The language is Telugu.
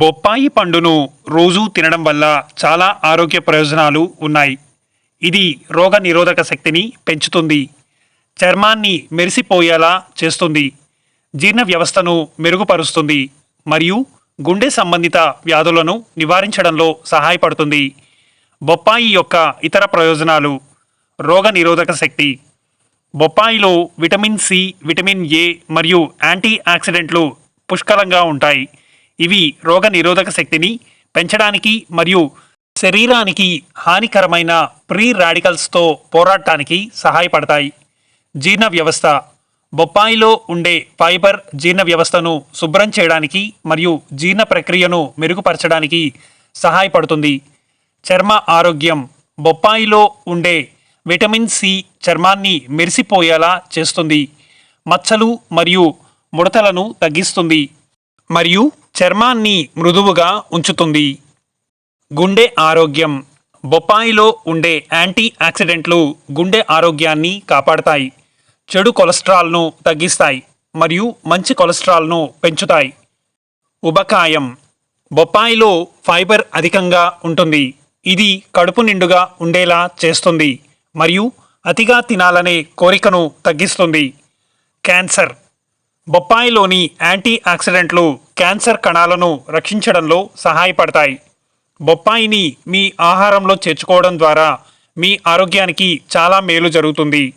బొప్పాయి పండును రోజూ తినడం వల్ల చాలా ఆరోగ్య ప్రయోజనాలు ఉన్నాయి. ఇది రోగ నిరోధక శక్తిని పెంచుతుంది. చర్మాన్ని మెరిసిపోయేలా చేస్తుంది. జీర్ణ వ్యవస్థను మెరుగుపరుస్తుంది మరియు గుండె సంబంధిత వ్యాధులను నివారించడంలో సహాయపడుతుంది. బొప్పాయి యొక్క ఇతర ప్రయోజనాలు రోగ నిరోధక శక్తి. బొప్పాయిలో విటమిన్ సి విటమిన్ ఏ మరియు యాంటీ ఆక్సిడెంట్లు పుష్కలంగా ఉంటాయి. ఇవి రోగ నిరోధక శక్తిని పెంచడానికి మరియు శరీరానికి హానికరమైన ప్రీ రాడికల్స్తో పోరాడటానికి సహాయపడతాయి. జీర్ణ వ్యవస్థ. బొప్పాయిలో ఉండే ఫైబర్ జీర్ణ వ్యవస్థను శుభ్రం చేయడానికి మరియు జీర్ణ ప్రక్రియను మెరుగుపరచడానికి సహాయపడుతుంది. చర్మ ఆరోగ్యం. బొప్పాయిలో ఉండే విటమిన్ సి చర్మాన్ని మెరిసిపోయేలా చేస్తుంది. మచ్చలు మరియు ముడతలను తగ్గిస్తుంది. మరియు చర్మాన్ని మృదువుగా ఉంచుతుంది. గుండె ఆరోగ్యం. బొప్పాయిలో ఉండే యాంటీ ఆక్సిడెంట్లు గుండె ఆరోగ్యాన్ని కాపాడతాయి. చెడు కొలెస్ట్రాల్ను తగ్గిస్తాయి మరియు మంచి కొలెస్ట్రాల్ను పెంచుతాయి. ఉబకాయం. బొప్పాయిలో ఫైబర్ అధికంగా ఉంటుంది. ఇది కడుపు నిండుగా ఉండేలా చేస్తుంది మరియు అతిగా తినాలనే కోరికను తగ్గిస్తుంది. క్యాన్సర్. బొప్పాయిలోని యాంటీ ఆక్సిడెంట్లు క్యాన్సర్ కణాలను రక్షించడంలో సహాయపడతాయి. బొప్పాయిని మీ ఆహారంలో చేర్చుకోవడం ద్వారా మీ ఆరోగ్యానికి చాలా మేలు జరుగుతుంది.